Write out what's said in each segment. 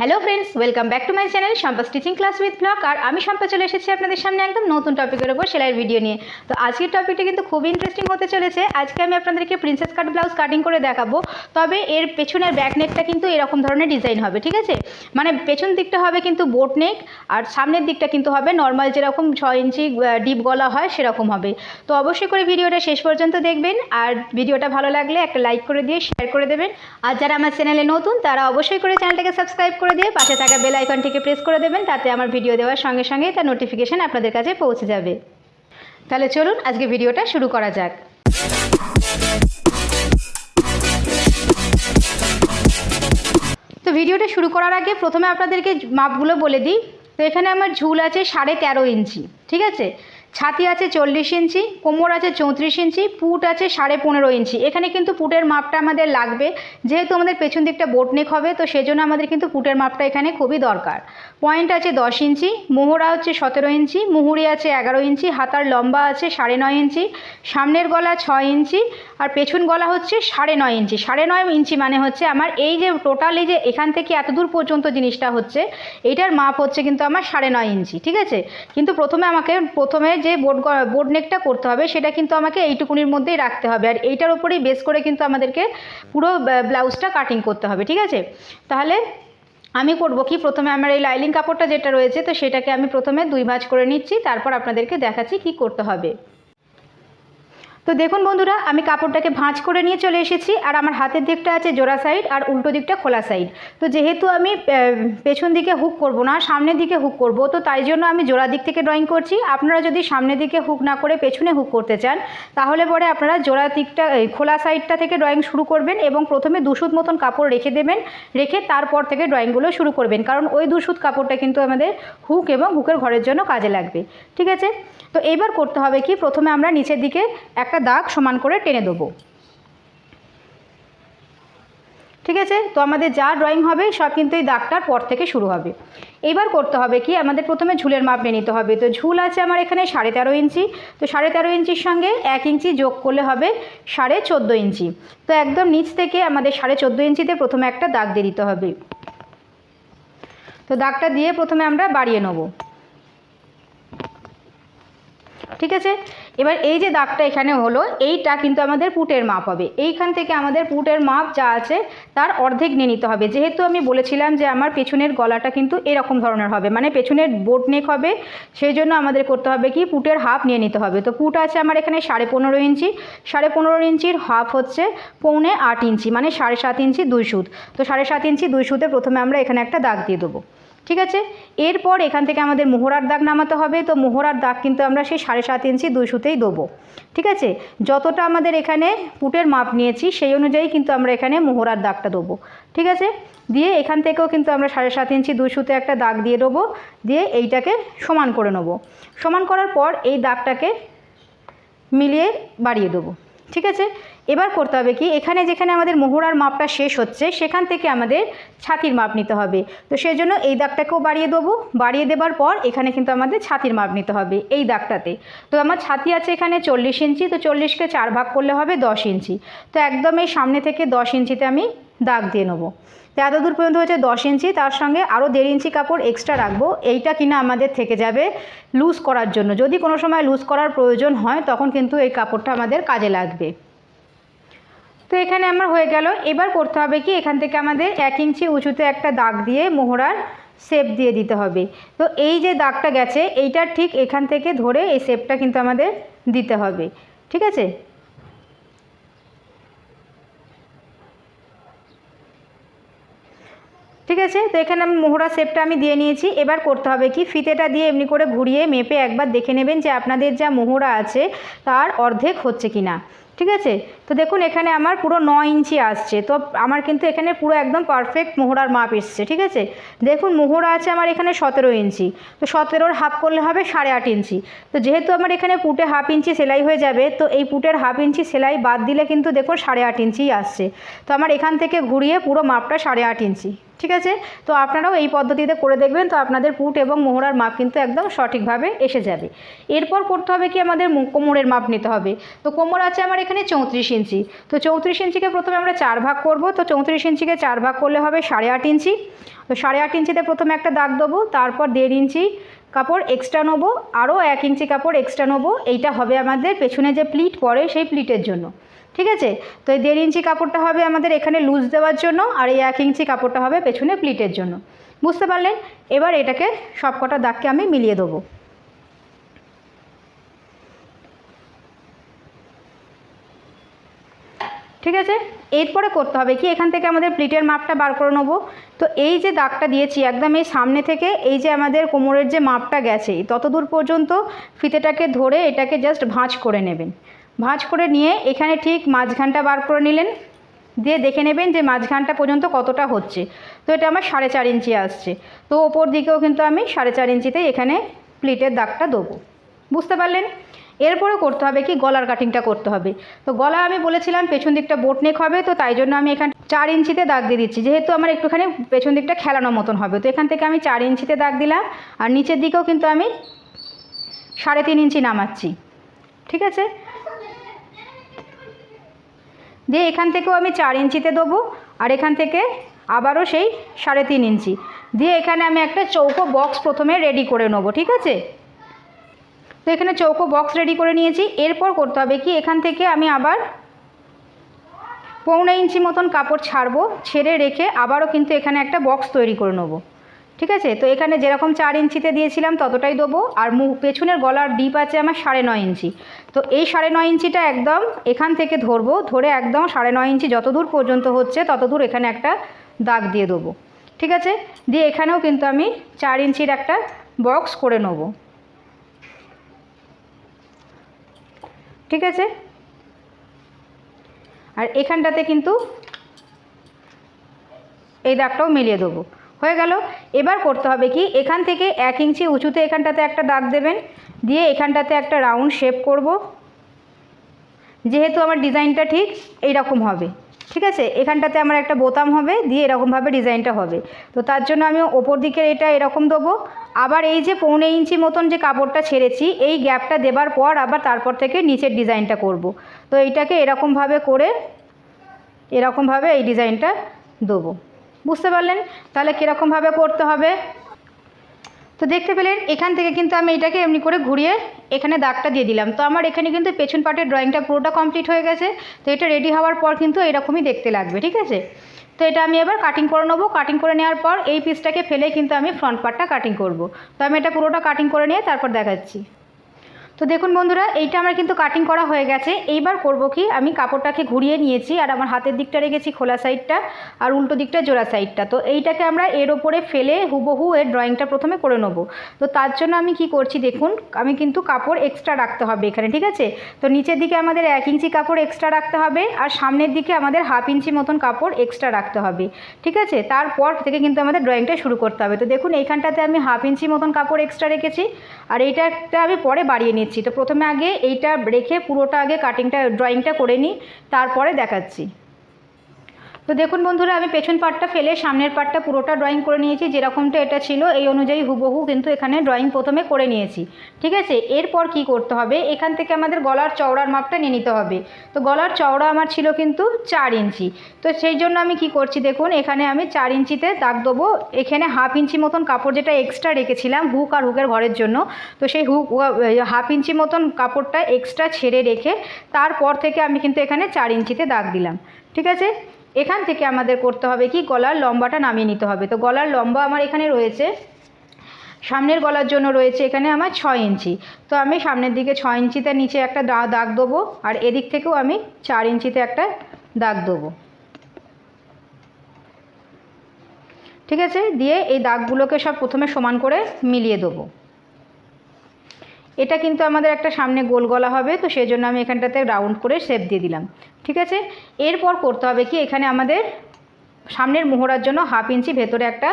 Hello friends welcome back to my channel Sampa stitching class with blog আর আমি সম্পা চলে এসেছি আপনাদের সামনে একদম নতুন টপিকের উপর সেলাইয়ের ভিডিও নিয়ে। তো আজকের টপিকটা কিন্তু খুব ইন্টারেস্টিং হতে চলেছে। আজকে আমি আপনাদেরকে প্রিন্সেস কাট ব্লাউজ কাটিং করে দেখাবো। তবে এর পেছনের ব্যাক নেকটা কিন্তু এরকম ধরনের ডিজাইন হবে, ঠিক আছে? মানে পেছন দিকটা হবে কিন্তু বোট নেক আর সামনের দিকটা কিন্তু হবে নর্মাল যেরকম ছ ইঞ্চি ডিপ গলা হয় সেরকম হবে। তো অবশ্যই করে ভিডিওটা শেষ পর্যন্ত দেখবেন। আর ভিডিওটা ভালো লাগলে একটা লাইক করে দিয়ে শেয়ার করে দেবেন। আর যারা আমার চ্যানেলে নতুন, তারা অবশ্যই করে চ্যানেলটাকে সাবস্ক্রাইব করে দিয়ে পাশে থাকা বেল আইকনটিকে প্রেস করে দেবেন, তাতে আমার ভিডিও দেওয়ার সঙ্গে সঙ্গেই তার নোটিফিকেশান আপনাদের কাছে পৌঁছে যাবে। তাহলে চলুন আজকে ভিডিওটা শুরু করা যাক। তো ভিডিওটা শুরু করার আগে প্রথমে আপনাদেরকে মাপগুলো বলে দিই। তো এখানে আমার ঝুল আছে সাড়ে তেরো ইঞ্চি, ঠিক আছে? ছাতি আছে চল্লিশ ইঞ্চি, কোমর আছে চৌত্রিশ ইঞ্চি, পুট আছে সাড়ে পনেরো ইঞ্চি। এখানে কিন্তু পুটের মাপটা আমাদের লাগবে। যেহেতু আমাদের পেছন দিকটা বোটনেক হবে, তো সেজন্য আমাদের কিন্তু পুটের মাপটা এখানে খুবই দরকার। পয়েন্ট আছে দশ ইঞ্চি, মোহরা হচ্ছে সতেরো ইঞ্চি, মুহুরি আছে এগারো ইঞ্চি, হাতার লম্বা আছে সাড়ে নয় ইঞ্চি, সামনের গলা ছয় ইঞ্চি, আর পেছন গলা হচ্ছে সাড়ে নয় ইঞ্চি। সাড়ে নয় ইঞ্চি মানে হচ্ছে আমার এই যে টোটালি যে এখান থেকে এত দূর পর্যন্ত জিনিসটা হচ্ছে, এইটার মাপ হচ্ছে কিন্তু আমার সাড়ে নয় ইঞ্চি, ঠিক আছে? কিন্তু প্রথমে আমাকে, প্রথমে যে বোট বোট নেকটা করতে হবে, সেটা কিন্তু আমাকে এইটুকুনির মধ্যেই রাখতে হবে। আর এইটার ওপরেই বেস করে কিন্তু আমাদেরকে পুরো ব্লাউজটা কাটিং করতে হবে, ঠিক আছে? তাহলে আমি করব কি? প্রথমে আমার এই লাইলিং কাপড়টা যেটা রয়েছে, তো সেটাকে আমি প্রথমে দুই ভাঁজ করে নিচ্ছি, তারপর আপনাদেরকে দেখাচ্ছি কি করতে হবে। তো দেখুন বন্ধুরা, আমি কাপড়টাকে ভাঁজ করে নিয়ে চলে এসেছি, আর আমার হাতের দিকটা আছে জোড়া সাইড আর উল্টো দিকটা খোলা সাইড তো যেহেতু আমি পেছন দিকে হুক করব না, সামনের দিকে হুক করব, তো তাই জন্য আমি জোড়া দিক থেকে ড্রয়িং করছি। আপনারা যদি সামনের দিকে হুক না করে পেছনে হুক করতে চান, তাহলে পরে আপনারা জোড়া দিকটা খোলা সাইডটা থেকে ড্রয়িং শুরু করবেন এবং প্রথমে দুশুত মতন কাপড় রেখে দেবেন, রেখে তারপর থেকে ড্রয়িংগুলো শুরু করবেন, কারণ ওই দুশুত কাপড়টা কিন্তু আমাদের হুক এবং হুকের ঘরের জন্য কাজে লাগবে। ঠিক আছে? তো এবার করতে হবে কি? প্রথমে আমরা নিচের দিকে একটা দাগ সমান করে টেনে দেবো। ঠিক আছে? তো আমাদের যা ড্রয়িং হবে, সব কিন্তু এই দাগটার পর থেকে শুরু হবে। এবার করতে হবে কি? আমাদের প্রথমে ঝুলের মাপ নিয়ে নিতে হবে। তো ঝুল আছে আমার এখানে সাড়ে তেরো ইঞ্চি। তো সাড়ে তেরো ইঞ্চির সঙ্গে এক ইঞ্চি যোগ করলে হবে সাড়ে চোদ্দ ইঞ্চি। তো একদম নিচ থেকে আমাদের সাড়ে চোদ্দ ইঞ্চিতে প্রথমে একটা দাগ দিয়ে দিতে হবে। তো দাগটা দিয়ে প্রথমে আমরা বাড়িয়ে নেব। ঠিক আছে? এবার এই যে দাগটা এখানে হলো, এইটা কিন্তু আমাদের পুটের মাপ হবে। এইখান থেকে আমাদের পুটের মাপ যা আছে, তার অর্ধেক নিয়ে নিতে হবে। যেহেতু আমি বলেছিলাম যে আমার পেছনের গলাটা কিন্তু এরকম ধরনের হবে মানে পেছনের বোট নেক হবে, সেই জন্য আমাদের করতে হবে কি, পুটের হাফ নিয়ে নিতে হবে। তো পুট আছে আমার এখানে সাড়ে পনেরো ইঞ্চি। সাড়ে পনেরো ইঞ্চির হাফ হচ্ছে পৌনে আট ইঞ্চি মানে সাড়ে সাত ইঞ্চি দুই সুত। তো সাড়ে সাত ইঞ্চি দুই সুতে প্রথমে আমরা এখানে একটা দাগ দিয়ে দেবো। ঠিক আছে? এরপর এখান থেকে আমাদের মোহরার দাগ নামাতে হবে। তো মোহরার দাগ কিন্তু আমরা সেই সাড়ে সাত ইঞ্চি দুই সুতেই দেবো। ঠিক আছে? যতটা আমাদের এখানে পুটের মাপ নিয়েছি, সেই অনুযায়ী কিন্তু আমরা এখানে মোহরার দাগটা দেবো। ঠিক আছে? দিয়ে এখান থেকেও কিন্তু আমরা সাড়ে সাত ইঞ্চি দুই সুতে একটা দাগ দিয়ে দেবো। দিয়ে এইটাকে সমান করে নেব। সমান করার পর এই দাগটাকে মিলিয়ে বাড়িয়ে দেবো। ঠিক আছে? এবার করতে হবে কি? এখানে যেখানে আমাদের মোহরার মাপটা শেষ হচ্ছে, সেখান থেকে আমাদের ছাতির মাপ নিতে হবে। তো সেই জন্য এই দাগটাকেও বাড়িয়ে দেবো। বাড়িয়ে দেবার পর এখানে কিন্তু আমাদের ছাতির মাপ নিতে হবে এই দাগটাতে। তো আমার ছাতি আছে এখানে চল্লিশ ইঞ্চি, তো চল্লিশকে চার ভাগ করলে হবে দশ ইঞ্চি। তো একদম এই সামনে থেকে দশ ইঞ্চিতে আমি দাগ দিয়ে নেব। তো এত দূর পর্যন্ত হচ্ছে দশ ইঞ্চি, তার সঙ্গে আরও দেড় ইঞ্চি কাপড় এক্সট্রা রাখব। এইটা কিনা আমাদের থেকে যাবে লুজ করার জন্য। যদি কোনো সময় লুজ করার প্রয়োজন হয়, তখন কিন্তু এই কাপড়টা আমাদের কাজে লাগবে। তো এখানে আমার হয়ে গেল। এবার করতে হবে কি, এখান থেকে আমাদের এক ইঞ্চি উঁচুতে একটা দাগ দিয়ে মোহরার শেপ দিয়ে দিতে হবে। তো এই যে দাগটা গেছে এইটার ঠিক এখান থেকে ধরে এই শেপটা কিন্তু আমাদের দিতে হবে। ঠিক আছে? ঠিক আছে? তো এখানে আমি মোহরা শেপটা আমি দিয়ে নিয়েছি। এবার করতে হবে কি, ফিতেটা দিয়ে এমনি করে ঘুরিয়ে মেপে একবার দেখে নেবেন যে আপনাদের যা মোহরা আছে, তার অর্ধেক হচ্ছে কি না ঠিক আছে? তো দেখুন, এখানে আমার পুরো ন ইঞ্চি আসছে। তো আমার কিন্তু এখানে পুরো একদম পারফেক্ট মোহরার মাপ এসছে, ঠিক আছে? দেখুন, মোহরা আছে আমার এখানে সতেরো ইঞ্চি। তো সতেরোর হাফ করলে হবে সাড়ে আট ইঞ্চি। তো যেহেতু আমার এখানে পুটে হাফ ইঞ্চি সেলাই হয়ে যাবে, তো এই পুটের হাফ ইঞ্চি সেলাই বাদ দিলে কিন্তু দেখুন সাড়ে আট ইঞ্চিই আসছে। তো আমার এখান থেকে ঘুরিয়ে পুরো মাপটা সাড়ে আট ইঞ্চি। ঠিক আছে? তো আপনারাও এই পদ্ধতিতে করে দেখবেন, তো আপনাদের পুট এবং মোহরার মাপ কিন্তু একদম সঠিকভাবে এসে যাবে। এরপর করতে হবে কি আমাদের কোমরের মাপ নিতে হবে। তো কোমর আছে আমার এখানে চৌত্রিশ ইঞ্চি। তো চৌত্রিশ ইঞ্চিকে প্রথমে আমরা চার ভাগ করব। তো চৌত্রিশ ইঞ্চিকে চার ভাগ করলে হবে সাড়ে আট ইঞ্চি। তো সাড়ে আট ইঞ্চিতে প্রথমে একটা দাগ দেবো, তারপর দেড় ইঞ্চি কাপড় এক্সট্রা নেব। আরও এক ইঞ্চি কাপড় এক্সট্রা নেব। এইটা হবে আমাদের পেছনে যে প্লিট পরে সেই প্লিটের জন্য। ঠিক আছে? তো এই দেড় ইঞ্চি কাপড়টা হবে আমাদের এখানে লুজ দেওয়ার জন্য আর এই এক ইঞ্চি কাপড়টা হবে পেছনে প্লিটের জন্য। বুঝতে পারলেন? এবার এটাকে সব কটা দাগকে আমি মিলিয়ে দেবো। ঠিক আছে? এরপরে করতে হবে কি? এখান থেকে আমাদের প্লিটের মাপটা বার করে নেব। তো এই যে দাগটা দিয়েছি একদম এই সামনে থেকে, এই যে আমাদের কোমরের যে মাপটা গেছে, ততদূর পর্যন্ত ফিতেটাকে ধরে এটাকে জাস্ট ভাঁজ করে নেবেন। ভাঁজ করে নিয়ে এখানে ঠিক মাঝখানটা বার করে নিলেন। দিয়ে দেখে নেবেন যে মাঝখানটা পর্যন্ত কতটা হচ্ছে। তো এটা আমার সাড়ে চার ইঞ্চি আসছে। তো ওপর দিকেও কিন্তু আমি সাড়ে চার ইঞ্চিতে এখানে প্লিটের দাগটা দেবো। বুঝতে পারলেন? এরপরে করতে হবে কি? গলার কাটিংটা করতে হবে। তো গলা আমি বলেছিলাম পেছন দিকটা বোট নেক হবে, তো তাই জন্য আমি এখানে চার ইঞ্চিতে দাগ দিয়ে দিচ্ছি। যেহেতু আমার একটুখানি পেছন দিকটা খেলানো মতন হবে, তো এখান থেকে আমি চার ইঞ্চিতে দাগ দিলাম। আর নিচের দিকেও কিন্তু আমি সাড়ে তিন ইঞ্চি নামাচ্ছি। ঠিক আছে? দিয়ে এখান থেকেও আমি চার ইঞ্চিতে দেবো আর এখান থেকে আবারও সেই সাড়ে তিন ইঞ্চি। দিয়ে এখানে আমি একটা চৌকো বক্স প্রথমে রেডি করে নেব, ঠিক আছে? তো এখানে চৌকো বক্স রেডি করে নিয়েছি। এরপর করতে হবে কি, এখান থেকে আমি আবার পৌনে ইঞ্চি মতন কাপড় ছাড়বো, ছেড়ে রেখে আবারও কিন্তু এখানে একটা বক্স তৈরি করে নেব। ঠিক আছে? তো এখানে যেরকম চার ইঞ্চিতে দিয়েছিলাম, ততটাই দেবো। আর মুখ পেছনের গলার ডিপ আছে আমার সাড়ে নয় ইঞ্চি। তো এই সাড়ে নয় ইঞ্চিটা একদম এখান থেকে ধরবো, ধরে একদম সাড়ে নয় ইঞ্চি যত দূর পর্যন্ত হচ্ছে তত দূর এখানে একটা দাগ দিয়ে দেবো। ঠিক আছে? দিয়ে এখানেও কিন্তু আমি চার ইঞ্চির একটা বক্স করে নেব। ঠিক আছে? আর এখানটাতে কিন্তু এই দাগটাও মিলিয়ে দেবো। হয়ে গেল। এবার করতে হবে কি? এখান থেকে এক ইঞ্চি উঁচুতে এখানটাতে একটা দাগ দেবেন। দিয়ে এখানটাতে একটা রাউন্ড শেপ করব। যেহেতু আমার ডিজাইনটা ঠিক এইরকম হবে। ঠিক আছে? এখানটাতে আমার একটা বোতাম হবে, দিয়ে এরকমভাবে ডিজাইনটা হবে। তো তার জন্য আমি ওপর দিকের এটা এরকম দেবো। আবার এই যে পৌনে ইঞ্চি মতন যে কাপড়টা ছেড়েছি, এই গ্যাপটা দেবার পর আবার তারপর থেকে নিচের ডিজাইনটা করব। তো এইটাকে এরকমভাবে করে এরকমভাবে এই ডিজাইনটা দেবো। বুঝতে পারলেন? তাহলে কীরকমভাবে করতে হবে? তো দেখতে পেলেন, এখান থেকে কিন্তু আমি এটাকে এমনি করে ঘুরিয়ে এখানে দাগটা দিয়ে দিলাম। তো আমার এখানে কিন্তু পেছন পাটের ড্রয়িংটা পুরোটা কমপ্লিট হয়ে গেছে। তো এটা রেডি হওয়ার পর কিন্তু এরকমই দেখতে লাগবে, ঠিক আছে? তো এটা আমি এবার কাটিং করে নেব। কাটিং করে নেওয়ার পর এই পিসটাকে ফেলে কিন্তু আমি ফ্রন্ট পার্টটা কাটিং করব। তো আমি এটা পুরোটা কাটিং করে নিয়ে তারপর দেখাচ্ছি। তো দেখুন বন্ধুরা, এইটা আমার কিন্তু কাটিং করা হয়ে গেছে। এইবার করব কি, আমি কাপড়টাকে ঘুরিয়ে নিয়েছি, আর আমার হাতের দিকটা রেখেছি খোলা সাইডটা আর উল্টো দিকটা জোড়া সাইডটা তো এইটাকে আমরা এর ওপরে ফেলে হুবহু এর ড্রয়িংটা প্রথমে করে নেব। তো তার জন্য আমি কি করছি দেখুন, আমি কিন্তু কাপড় এক্সট্রা রাখতে হবে এখানে, ঠিক আছে? তো নিচের দিকে আমাদের এক ইঞ্চি কাপড় এক্সট্রা রাখতে হবে, আর সামনের দিকে আমাদের হাফ ইঞ্চি মতন কাপড় এক্সট্রা রাখতে হবে, ঠিক আছে? তারপর থেকে কিন্তু আমাদের ড্রয়িংটা শুরু করতে হবে। তো দেখুন, এইখানটাতে আমি হাফ ইঞ্চি মতন কাপড় এক্সট্রা রেখেছি, আর এইটাটা আমি পরে বাড়িয়ে নিচ্ছি। তো প্রথমে আগে এইটা রেখে পুরোটা আগে কাটিংটা ড্রয়িংটা করে নিই তারপরে দেখাচ্ছি। তো দেখুন বন্ধুরা, আমি পেছন পার্টটা ফেলে সামনের পার্টটা পুরোটা ড্রয়িং করে নিয়েছি। যেরকমটা এটা ছিল, এই অনুযায়ী হুবহু কিন্তু এখানে ড্রয়িং প্রথমে করে নিয়েছি। ঠিক আছে? এরপর কি করতে হবে? এখান থেকে আমাদের গলার চওড়ার মাপটা নিয়ে নিতে হবে। তো গলার চওড়া আমার ছিল কিন্তু চার ইঞ্চি। তো সেই জন্য আমি কি করছি দেখুন, এখানে আমি চার ইঞ্চিতে দাগ দেবো। এখানে হাফ ইঞ্চি মতন কাপড় যেটা এক্সট্রা রেখেছিলাম হুক আর হুকের ঘরের জন্য। তো সেই হুক হাফ ইঞ্চি মতন কাপড়টা এক্সট্রা ছেড়ে রেখে তারপর থেকে আমি কিন্তু এখানে চার ইঞ্চিতে দাগ দিলাম। ঠিক আছে? এখান থেকে আমাদের করতে হবে কি? গলার লম্বাটা নামিয়ে নিতে হবে। তো গলার লম্বা আমার এখানে রয়েছে। সামনের গলার জন্য রয়েছে এখানে আমার ছয় ইঞ্চি। তো আমি সামনের দিকে ছয় ইঞ্চিতে নিচে একটা দা- দাগ দেবো আর এদিক থেকেও আমি চার ইঞ্চিতে একটা দাগ দেবো। ঠিক আছে? দিয়ে এই দাগগুলোকে সব প্রথমে সমান করে মিলিয়ে দেবো। এটা কিন্তু আমাদের একটা সামনে গোল গলা হবে, তো সেই জন্য আমি এখানটাতে রাউন্ড করে শেপ দিয়ে দিলাম, ঠিক আছে? এরপর করতে হবে কি, এখানে আমাদের সামনের মোহরার জন্য হাফ ইঞ্চি ভেতরে একটা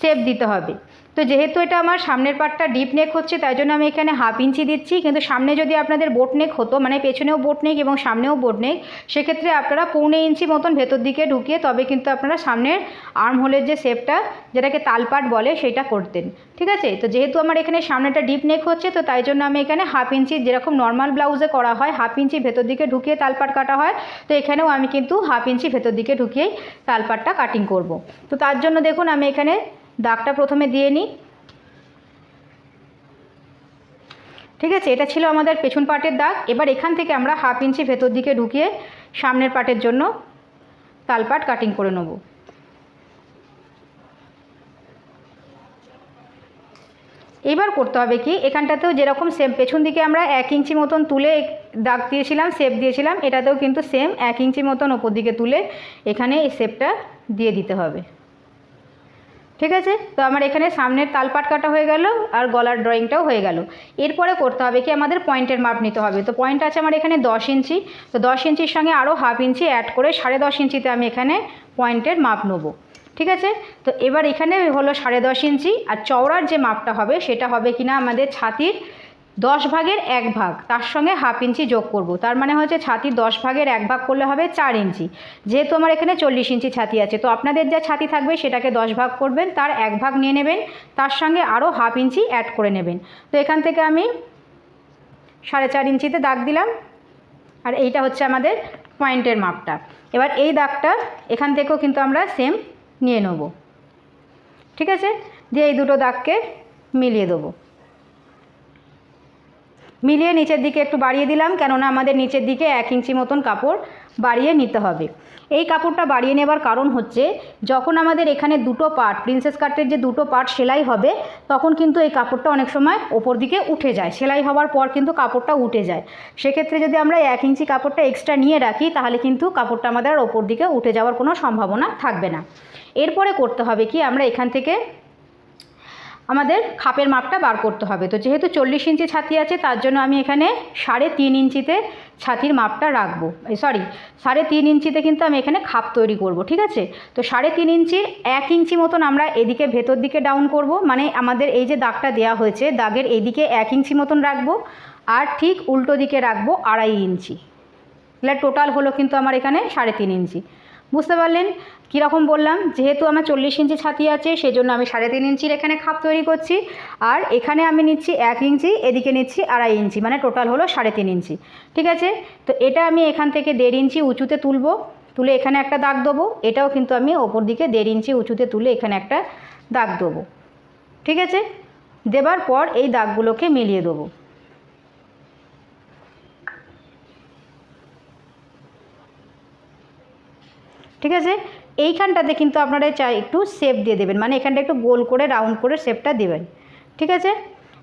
শেপ দিতে হবে। তো যেহেতু এটা আমার সামনের পার্টটা ডিপ নেক হচ্ছে, তাই জন্য আমি এখানে হাফ ইঞ্চি দিচ্ছি। কিন্তু সামনে যদি আপনাদের বোট নেক হতো মানে পেছনেও বোট নেক এবং সামনেও বোট নেক সেক্ষেত্রে আপনারা পৌনে ইঞ্চি মতন ভেতর দিকে ঢুকিয়ে তবে কিন্তু আপনারা সামনের আর্ম হোলের যে শেপটা যেটাকে তালপাট বলে সেটা করতেন। ঠিক আছে? তো যেহেতু আমার এখানে সামনেটা ডিপ নেক হচ্ছে, তো তাই জন্য আমি এখানে হাফ ইঞ্চি যেরকম নর্মাল ব্লাউজে করা হয় হাফ ইঞ্চি ভেতর দিকে ঢুকিয়ে তালপাট কাটা হয়, তো এখানেও আমি কিন্তু হাফ ইঞ্চি ভেতর দিকে ঢুকিয়েই তালপাটটা কাটিং করব। তো তার জন্য দেখুন, আমি এখানে দাগটা প্রথমে দিয়ে নিই। ঠিক আছে, এটা ছিল আমাদের পেছন পাটের দাগ। এবার এখান থেকে আমরা হাফ ইঞ্চি ভেতর দিকে ঢুকিয়ে সামনের পাটের জন্য তালপাট কাটিং করে নেব। এবার করতে হবে কি, এখানটাতেও যেরকম সেম পেছন দিকে আমরা এক ইঞ্চি মতন তুলে দাগ দিয়েছিলাম শেপ দিয়েছিলাম, এটাতেও কিন্তু সেম এক ইঞ্চি মতন ওপর দিকে তুলে এখানে এই শেপটা দিয়ে দিতে হবে। ঠিক আছে? তো আমার এখানে সামনের তালপাট কাটা হয়ে গেল আর গলার ড্রয়িংটাও হয়ে গেল। এরপরে করতে হবে কি আমাদের পয়েন্টের মাপ নিতে হবে। তো পয়েন্ট আছে আমার এখানে দশ ইঞ্চি। তো দশ ইঞ্চির সঙ্গে আরও হাফ ইঞ্চি অ্যাড করে সাড়ে দশ ইঞ্চিতে আমি এখানে পয়েন্টের মাপ নেব। ঠিক আছে? তো এবার এখানে হলো সাড়ে দশ ইঞ্চি। আর চওড়ার যে মাপটা হবে সেটা হবে কিনা আমাদের ছাতির দশ ভাগের এক ভাগ, তার সঙ্গে হাফ ইঞ্চি যোগ করব। তার মানে হচ্ছে ছাতির দশ ভাগের এক ভাগ করলে হবে চার ইঞ্চি। যেহেতু আমার এখানে চল্লিশ ইঞ্চি ছাতি আছে, তো আপনাদের যা ছাতি থাকবে সেটাকে দশ ভাগ করবেন, তার এক ভাগ নিয়ে নেবেন, তার সঙ্গে আরও হাফ ইঞ্চি অ্যাড করে নেবেন। তো এখান থেকে আমি সাড়ে চার ইঞ্চিতে দাগ দিলাম, আর এইটা হচ্ছে আমাদের পয়েন্টের মাপটা। এবার এই দাগটা এখান থেকেও কিন্তু আমরা সেম নিয়ে নেব। ঠিক আছে? দিয়ে এই দুটো দাগকে মিলিয়ে দেবো। মিলিয়ে নিচের দিকে একটু বাড়িয়ে দিলাম, কেননা আমাদের নিচের দিকে এক ইঞ্চি মতন কাপড় বাড়িয়ে নিতে হবে। এই কাপড়টা বাড়িয়ে নেবার কারণ হচ্ছে, যখন আমাদের এখানে দুটো পার্ট, প্রিন্সেস কাটের যে দুটো পার্ট সেলাই হবে, তখন কিন্তু এই কাপড়টা অনেক সময় ওপর দিকে উঠে যায়। সেলাই হওয়ার পর কিন্তু কাপড়টা উঠে যায়। সেক্ষেত্রে যদি আমরা এক ইঞ্চি কাপড়টা এক্সট্রা নিয়ে রাখি, তাহলে কিন্তু কাপড়টা আমাদের আর ওপর দিকে উঠে যাওয়ার কোনো সম্ভাবনা থাকবে না। এরপরে করতে হবে কি, আমরা এখান থেকে আমাদের খাপের মাপটা বার করতে হবে। তো যেহেতু চল্লিশ ইঞ্চি ছাতি আছে, তার জন্য আমি এখানে সাড়ে তিন ইঞ্চিতে ছাতির মাপটা রাখব। সরি সাড়ে তিন ইঞ্চিতে কিন্তু আমি এখানে খাপ তৈরি করব, ঠিক আছে? তো সাড়ে তিন ইঞ্চির এক ইঞ্চি মতন আমরা এদিকে ভেতর দিকে ডাউন করব মানে আমাদের এই যে দাগটা দেওয়া হয়েছে, দাগের এইদিকে এক ইঞ্চি মতন রাখব, আর ঠিক উল্টো দিকে রাখব আড়াই ইঞ্চি। তাহলে টোটাল হলো কিন্তু আমার এখানে সাড়ে তিন ইঞ্চি। বুঝতে পারলেন? কীরকম বললাম, যেহেতু আমার চল্লিশ ইঞ্চি ছাতি আছে সেই জন্য আমি সাড়ে তিন ইঞ্চির এখানে খাপ তৈরি করছি। আর এখানে আমি নিচ্ছি এক ইঞ্চি, এদিকে নিচ্ছি আড়াই ইঞ্চি মানে টোটাল হলো সাড়ে তিন ইঞ্চি। ঠিক আছে? তো এটা আমি এখান থেকে দেড় ইঞ্চি উঁচুতে তুলবো, তুলে এখানে একটা দাগ দেবো। এটাও কিন্তু আমি ওপর দিকে দেড় ইঞ্চি উঁচুতে তুলে এখানে একটা দাগ দেবো। ঠিক আছে? দেবার পর এই দাগগুলোকে মিলিয়ে দেবো। ঠিক আছে? এইখানটাতে কিন্তু আপনারা চাই একটু শেপ দিয়ে দেবেন। মানে এখানটা একটু গোল করে রাউন্ড করে শেপটা দেবেন। ঠিক আছে?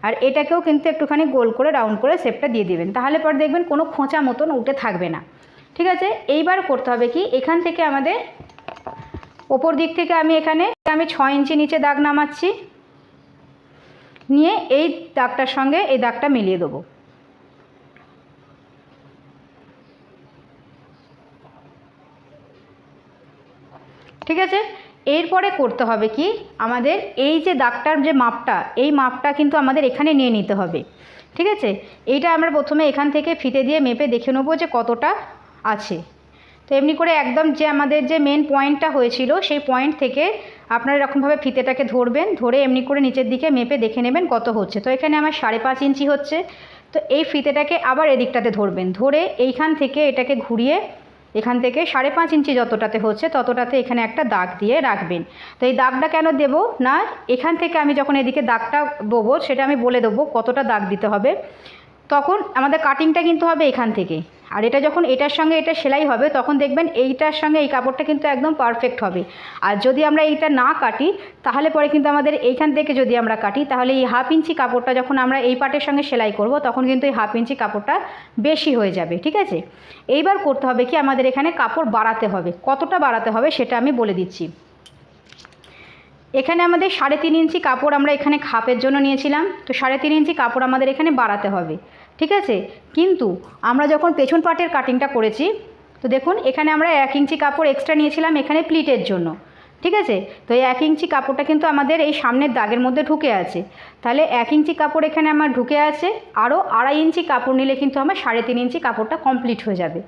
আর এটাকেও কিন্তু একটুখানি গোল করে রাউন্ড করে শেপটা দিয়ে দেবেন। তাহলে পর দেখবেন কোনো খোঁচা মতন উঠে থাকবে না। ঠিক আছে? এইবার করতে হবে কি? এখান থেকে আমাদের ওপর দিক থেকে আমি এখানে আমি ছ ইঞ্চি নিচে দাগ নামাচ্ছি। নিয়ে এই দাগটার সঙ্গে এই দাগটা মিলিয়ে দেবো। ঠিক আছে? এরপরে করতে হবে কি? আমাদের এই যে দাগটার যে মাপটা, এই মাপটা কিন্তু আমাদের এখানে নিয়ে নিতে হবে। ঠিক আছে? এইটা আমরা প্রথমে এখান থেকে ফিতে দিয়ে মেপে দেখে নেব যে কতটা আছে। তো এমনি করে একদম যে আমাদের যে মেন পয়েন্টটা হয়েছিল, সেই পয়েন্ট থেকে আপনারা এরকমভাবে ফিতেটাকে ধরবেন, ধরে এমনি করে নিচের দিকে মেপে দেখে নেবেন কত হচ্ছে। তো এখানে আমার সাড়ে পাঁচ ইঞ্চি হচ্ছে। তো এই ফিতেটাকে আবার এদিকটাতে ধরবেন। ধরে এইখান থেকে এটাকে ঘুরিয়ে এখান থেকে সাড়ে পাঁচ ইঞ্চি যতটাতে হচ্ছে ততটাতে এখানে একটা দাগ দিয়ে রাখবেন। তো এই দাগটা কেন দেব? না, এখান থেকে আমি যখন এদিকে দাগটা দেবো সেটা আমি বলে দেবো কতটা দাগ দিতে হবে। তখন আমাদের কাটিংটা কিন্তু হবে এখান থেকে। আর এটা যখন এটার সঙ্গে এটা সেলাই হবে, তখন দেখবেন এইটার সঙ্গে এই কাপড়টা কিন্তু একদম পারফেক্ট হবে। আর যদি আমরা এইটা না কাটি, তাহলে পরে কিন্তু আমাদের এইখান থেকে যদি আমরা কাটি, তাহলে এই হাফ ইঞ্চি কাপড়টা যখন আমরা এই পাটের সঙ্গে সেলাই করব, তখন কিন্তু এই হাফ ইঞ্চি কাপড়টা বেশি হয়ে যাবে, ঠিক আছে? এইবার করতে হবে কি, আমাদের এখানে কাপড় বাড়াতে হবে। কতটা বাড়াতে হবে সেটা আমি বলে দিচ্ছি। এখানে আমাদের সাড়ে তিন ইঞ্চি কাপড় আমরা এখানে খাপের জন্য নিয়েছিলাম। তো সাড়ে তিন ইঞ্চি কাপড় আমাদের এখানে বাড়াতে হবে। ঠিক আছে? কিন্তু আমরা যখন পেছন পাটের কাটিংটা করেছি, তো দেখুন, এখানে আমরা এক ইঞ্চি কাপড় এক্সট্রা নিয়েছিলাম এখানে প্লিটের জন্য। ঠিক আছে? তো এই এক ইঞ্চি কাপড়টা কিন্তু আমাদের এই সামনের দাগের মধ্যে ঢুকে আছে। তাহলে এক ইঞ্চি কাপড় এখানে আমার ঢুকে আছে, আরও আড়াই ইঞ্চি কাপড় নিলে কিন্তু আমার সাড়ে তিন ইঞ্চি কাপড়টা কমপ্লিট হয়ে যাবে।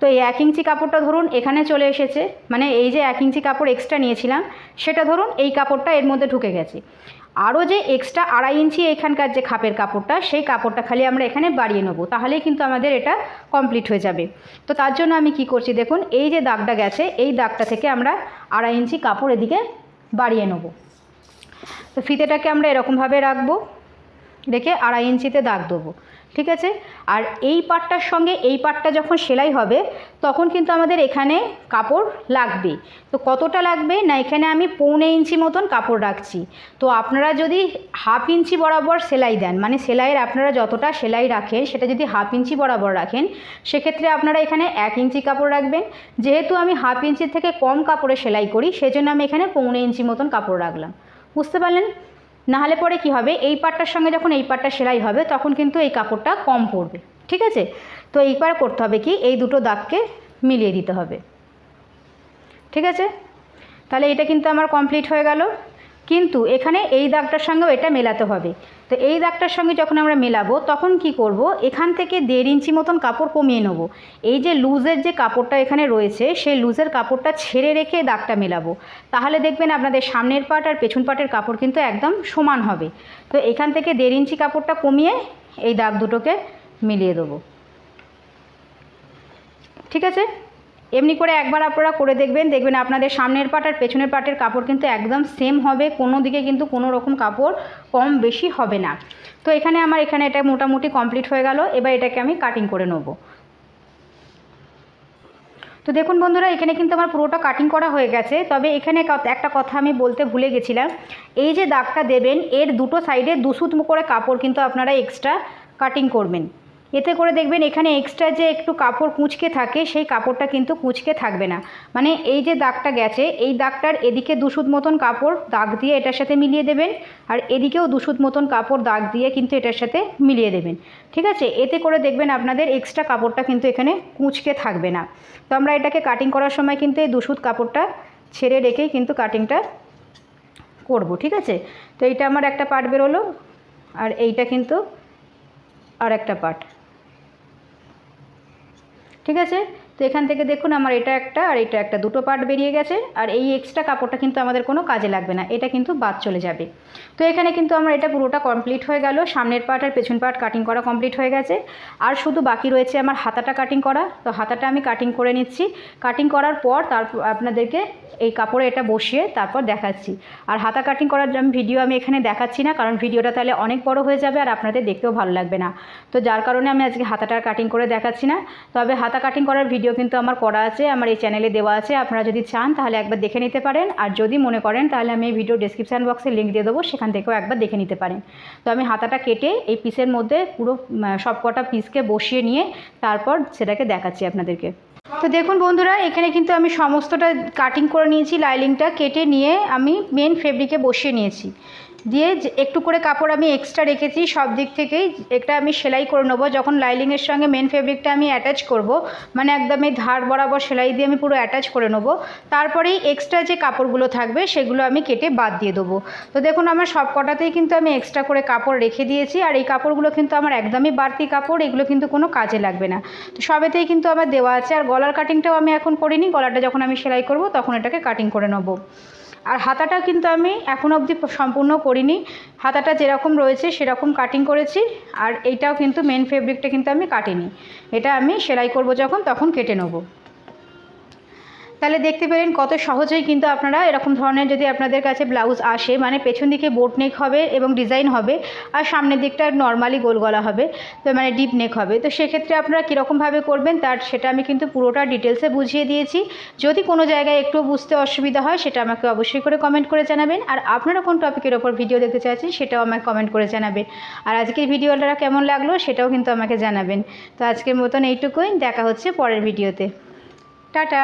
তো এই এক ইঞ্চি কাপড়টা ধরুন, এখানে চলে এসেছে মানে এই যে এক ইঞ্চি কাপড় এক্সট্রা নিয়েছিলাম, সেটা ধরুন, এই কাপড়টা এর মধ্যে ঢুকে গেছে। আরও যে এক্সট্রা আড়াই ইঞ্চি এখানকার যে খাপের কাপড়টা, সেই কাপড়টা খালি আমরা এখানে বাড়িয়ে নেব। তাহলেই কিন্তু আমাদের এটা কমপ্লিট হয়ে যাবে। তো তার জন্য আমি কি করছি দেখুন, এই যে দাগটা গেছে, এই দাগটা থেকে আমরা আড়াই ইঞ্চি কাপড় এদিকে বাড়িয়ে নেব। তো ফিতেটাকে আমরা এরকমভাবে রাখব, রেখে আড়াই ইঞ্চিতে দাগ দেবো। ঠিক আছে? আর এই পাটটার সঙ্গে এই পাটটা যখন সেলাই হবে, তখন কিন্তু আমাদের এখানে কাপড় লাগবে। তো কতটা লাগবে? না, এখানে আমি পৌনে ইঞ্চি মতন কাপড় রাখছি। তো আপনারা যদি হাফ ইঞ্চি বরাবর সেলাই দেন মানে সেলাইয়ের আপনারা যতটা সেলাই রাখেন, সেটা যদি হাফ ইঞ্চি বরাবর রাখেন, সেক্ষেত্রে আপনারা এখানে এক ইঞ্চি কাপড় রাখবেন। যেহেতু আমি হাফ ইঞ্চির থেকে কম কাপড়ে সেলাই করি, সেজন্য আমি এখানে পৌনে ইঞ্চি মতন কাপড় রাখলাম। বুঝতে পারলেন? নাহলে পরে কি হবে? এই পাটটার সঙ্গে যখন এই পাটটা সেলাই হবে, তখন কিন্তু এই কাপড়টা কম পড়বে। ঠিক আছে? তো এইবার করতে হবে কি? এই দুটো দাগকে মিলিয়ে দিতে হবে। ঠিক আছে? তাহলে এটা কিন্তু আমার কমপ্লিট হয়ে গেল। কিন্তু এখানে এই দাগটার সঙ্গেও এটা মেলাতে হবে। তো এই দাগটার সঙ্গে যখন আমরা মেলাবো, তখন কি করব? এখান থেকে দেড় ইঞ্চি মতন কাপড় কমিয়ে নেব। এই যে লুজের যে কাপড়টা এখানে রয়েছে, সেই লুজের কাপড়টা ছেড়ে রেখে দাগটা মেলাবো। তাহলে দেখবেন আপনাদের সামনের পাট আর পেছন পাটের কাপড় কিন্তু একদম সমান হবে। তো এখান থেকে দেড় ইঞ্চি কাপড়টা কমিয়ে এই দাগ দুটোকে মিলিয়ে দেবো। ঠিক আছে? এমনি করে একবার আপনারা করে দেখবেন দেখবেন আপনাদের সামনের পাট আর পেছনের পাটের কাপড় কিন্তু একদম সেম হবে, কোনো দিকে কিন্তু কোনো রকম কাপড় কম বেশি হবে না। তো এখানে আমার, এখানে এটা মোটামুটি কমপ্লিট হয়ে গেল, এবার এটাকে আমি কাটিং করে নেব। তো দেখুন বন্ধুরা, এখানে কিন্তু আমার পুরোটা কাটিং করা হয়ে গেছে, তবে এখানে একটা কথা আমি বলতে ভুলে গেছিলাম। এই যে দাগটা দেবেন, এর দুটো সাইডে দুসুত করে কাপড় কিন্তু আপনারা এক্সট্রা কাটিং করবেন। এতে করে দেখবেন এখানে এক্সট্রা যে একটু কাপড় কুঁচকে থাকে, সেই কাপড়টা কিন্তু কুঁচকে থাকবে না। মানে এই যে দাগটা গেছে, এই দাগটার এদিকে দুসুত মতন কাপড় দাগ দিয়ে এটার সাথে মিলিয়ে দেবেন, আর এদিকেও দুসুত মতন কাপড় দাগ দিয়ে কিন্তু এটার সাথে মিলিয়ে দেবেন। ঠিক আছে? এতে করে দেখবেন আপনাদের এক্সট্রা কাপড়টা কিন্তু এখানে কুঁচকে থাকবে না। তো আমরা এটাকে কাটিং করার সময় কিন্তু এই দুসুত কাপড়টা ছেড়ে রেখেই কিন্তু কাটিংটা করব। ঠিক আছে? তো এইটা আমার একটা পার্ট বেরোলো, আর এইটা কিন্তু আর একটা পার্ট ঠিক আছে? তো এখান থেকে দেখুন আমার এটা একটা আর এটা একটা। দুটো পার্ট বেরিয়ে গেছে আর এই এক্সট্রা কাপড়টা কিন্তু আমাদের কোনো কাজে লাগবে না। এটা কিন্তু বাদ চলে যাবে। তো এখানে কিন্তু আমার এটা পুরোটা কমপ্লিট হয়ে গেল। সামনের পার্ট আর পেছন পার্ট কাটিং করা কমপ্লিট হয়ে গেছে। আর শুধু বাকি রয়েছে আমার হাতাটা কাটিং করা। তো হাতাটা আমি কাটিং করে নিচ্ছি। কাটিং করার পর তারপর আপনাদেরকে এই কাপড়ে এটা বসিয়ে তারপর দেখাচ্ছি। আর হাতা কাটিং করার ভিডিও আমি এখানে দেখাচ্ছি না, কারণ ভিডিওটা তাহলে অনেক বড় হয়ে যাবে আর আপনাদের দেখতেও ভালো লাগবে না। তো যার কারণে আমি আজকে হাতাটার কাটিং করে দেখাচ্ছি না। তবে হাতা কাটিং করার ভিডিও কিন্তু আমার করা আছে, আমার এই চ্যানেলে দেওয়া আছে। আপনারা যদি চান তাহলে একবার দেখে নিতে পারেন। আর যদি মনে করেন তাহলে আমি এই ভিডিও ডিসক্রিপশান বক্সে লিঙ্ক দিয়ে দেবো, সেখান থেকেও একবার দেখে নিতে পারেন। তো আমি হাতাটা কেটে এই পিসের মধ্যে পুরো সব কটা পিসকে বসিয়ে নিয়ে তারপর সেটাকে দেখাচ্ছি আপনাদেরকে। তো দেখুন বন্ধুরা, এখানে কিন্তু আমি সমস্তটা কাটিং করে নিয়েছি লাইলিংটা কেটে নিয়ে আমি মেন ফেব্রিকে বসিয়ে নিয়েছি। দিয়ে একটু করে কাপড় আমি এক্সট্রা রেখেছি, সব দিক থেকেই এটা আমি সেলাই করে নেব। যখন লাইলিংয়ের সঙ্গে মেন ফেব্রিকটা আমি অ্যাটাচ করব মানে একদম এই ধার বরাবর সেলাই দিয়ে আমি পুরো অ্যাটাচ করে নেব। তারপরেই এক্সট্রা যে কাপড়গুলো থাকবে, সেগুলো আমি কেটে বাদ দিয়ে দেবো। তো দেখুন, আমার সব কটাতেই কিন্তু আমি এক্সট্রা করে কাপড় রেখে দিয়েছি, আর এই কাপড়গুলো কিন্তু আমার একদমই বাড়তি কাপড়, এগুলো কিন্তু কোনো কাজে লাগবে না। তো সবেতেই কিন্তু আমার দেওয়া আছে, আর গলার কাটিংটাও আমি এখন করিনি, গলাটা যখন আমি সেলাই করব, তখন এটাকে কাটিং করে নেব। আর হাতাটা কিন্তু আমি এখন অবধি সম্পূর্ণ করিনি। হাতাটা যেরকম রয়েছে সেরকম কাটিং করেছি আর এইটাও কিন্তু মেন ফেব্রিকটা কিন্তু আমি কাটিনি। এটা আমি সেলাই করব যখন, তখন কেটে নেব। তাহলে দেখতে পেলেন কত সহজেই কিন্তু আপনারা এরকম ধরনের যদি আপনাদের কাছে ব্লাউজ আসে মানে পেছন দিকে বোট নেক হবে এবং ডিজাইন হবে আর সামনের দিকটা নর্মালি গোল গলা হবে, তো মানে ডিপ নেক হবে। তো সেক্ষেত্রে আপনারা কীরকমভাবে করবেন তার সেটা আমি কিন্তু পুরোটা ডিটেলসে বুঝিয়ে দিয়েছি। যদি কোনো জায়গায় একটু বুঝতে অসুবিধা হয় সেটা আমাকে অবশ্যই করে কমেন্ট করে জানাবেন। আর আপনারা কোন টপিকের ওপর ভিডিও দেখতে চাইছেন সেটাও আমাকে কমেন্ট করে জানাবেন। আর আজকের ভিডিওটা কেমন লাগল সেটাও কিন্তু আমাকে জানাবেন। তো আজকের মতন এইটুকুই, দেখা হচ্ছে পরের ভিডিওতে টাটা!